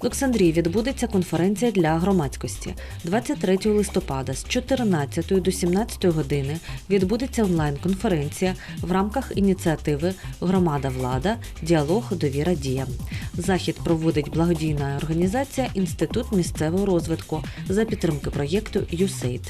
В Олександрії відбудеться конференція для громадськості. 23 листопада з 14 до 17 години відбудеться онлайн-конференція в рамках ініціативи Громада влада, діалог, довіра дія. Захід проводить благодійна організація Інститут місцевого розвитку за підтримки проєкту USAID.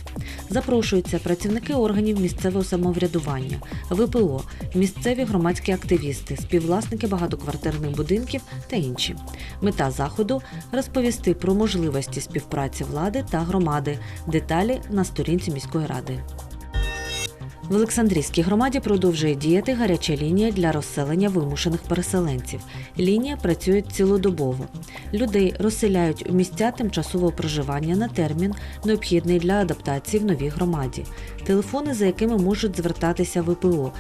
Запрошуються працівники органів місцевого самоврядування, ВПО, місцеві громадські активісти, співвласники багатоквартирних будинків та інші. Мета заходу розповісти про можливості співпраці влади та громади. Деталі на сторінці міської ради. В Олександрійській громаді продовжує діяти гаряча лінія для розселення вимушених переселенців. Лінія працює цілодобово. Людей розселяють у місця тимчасового проживання на термін, необхідний для адаптації в новій громаді. Телефони, за якими можуть звертатися ВПО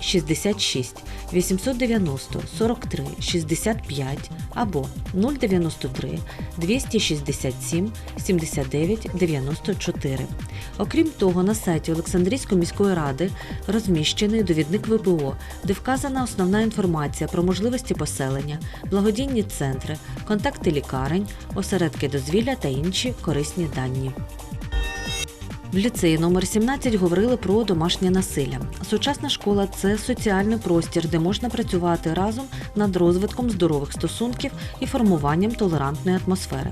066 890 43 65 або 093 267 79 94. Окрім того, на сайті Олександрійської міської ради розміщений довідник ВПО, де вказана основна інформація про можливості поселення, благодійні центри, контакти лікарень, осередки дозвілля та інші корисні дані. В ліцеї номер 17 говорили про домашнє насилля. Сучасна школа це соціальний простір, де можна працювати разом над розвитком здорових стосунків і формуванням толерантної атмосфери.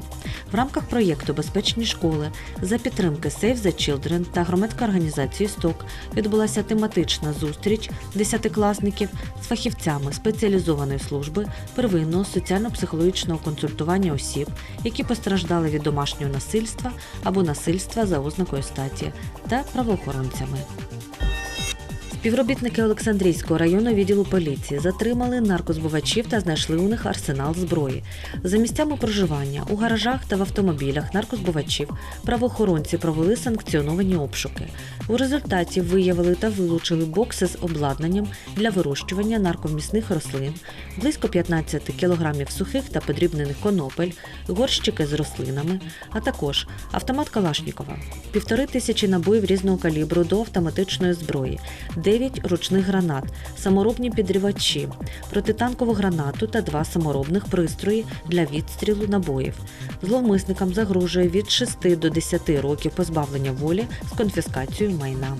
В рамках проєкту Безпечні школи за підтримки Save the Children та громадської організації СТОК відбулася тематична зустріч десятикласників з фахівцями спеціалізованої служби первинного соціально-психологічного консультування осіб, які постраждали від домашнього насильства або насильства за ознакою статі, та правоохоронцями. Співробітники Олександрійського районного відділу поліції затримали наркозбувачів та знайшли у них арсенал зброї. За місцями проживання у гаражах та в автомобілях наркозбувачів правоохоронці провели санкціоновані обшуки. У результаті виявили та вилучили бокси з обладнанням для вирощування наркомісних рослин, близько 15 кілограмів сухих та подрібнених конопель, горщики з рослинами, а також автомат Калашнікова, півтори тисячі набоїв різного калібру до автоматичної зброї, 9 ручних гранат, саморобні підривачі, протитанкову гранату та два саморобних пристрої для відстрілу набоїв. Зловмисникам загрожує від 6 до 10 років позбавлення волі з конфіскацією майна.